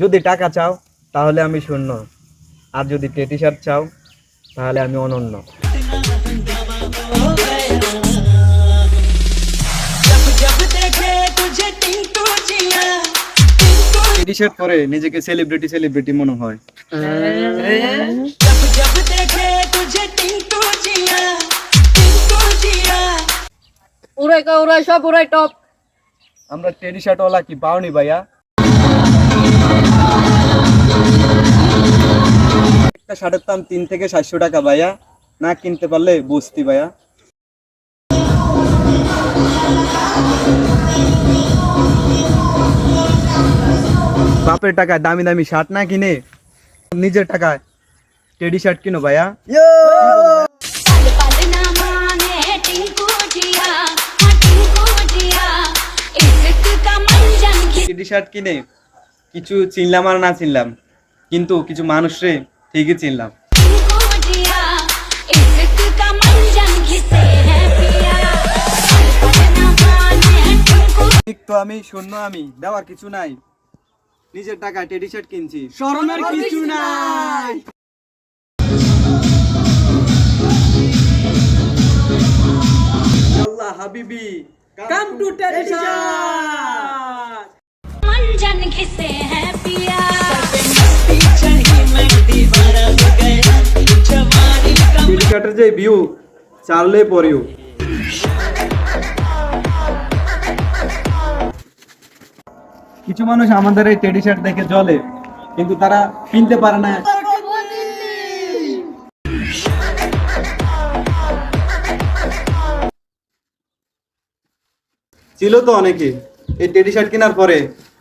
যদি টাকা চাও তাহলে আমি শূন্য। আর যদি পেটি শার্ট চাও তাহলে আমি অনন্য। টি শার্ট পরে নিজেকে সেলিব্রিটি সেলিব্রিটি মনে হয়। উড়াই কা উড়াই সব উড়াই টপ। আমরা টেডি শার্ট ওলা কি পাওনি ভাইয়া? একটা শার্টের দাম তিন থেকে সাতশো টাকা ভাইয়া। না কিনতে পারলে বুঝতি ভাইয়া। বাপের টাকায় দামি দামি শার্ট না কিনে নিজের টাকায় টেডি শার্ট কিনো ভাইয়া। টেডি শার্ট কিনে কিছু চিনলাম আর না চিনলাম। কিন্তু কিছু মানুষরে ঠিকই চিনলাম। ঠিক তো আমি শূন্য আমি দেওয়ার কিছু নাই। নিজের টাকা টেডি শার্ট কিনছি। শরণের কিছু নাই। আল্লাহ হাবিবি come to teddy shirt मंजन घिसे है पिया मस्ती चढ़ी मैं दीवाना हो गया जवानी का টেডি শার্টের যে ভিউ চাললে পরেও কিছু মানুষ আমাদের এই টেডি শার্ট দেখে জ্বলে কিন্তু তারা কিনতে পারে না ছিল তো অনেকে এই টেডি শার্ট কেনার পরে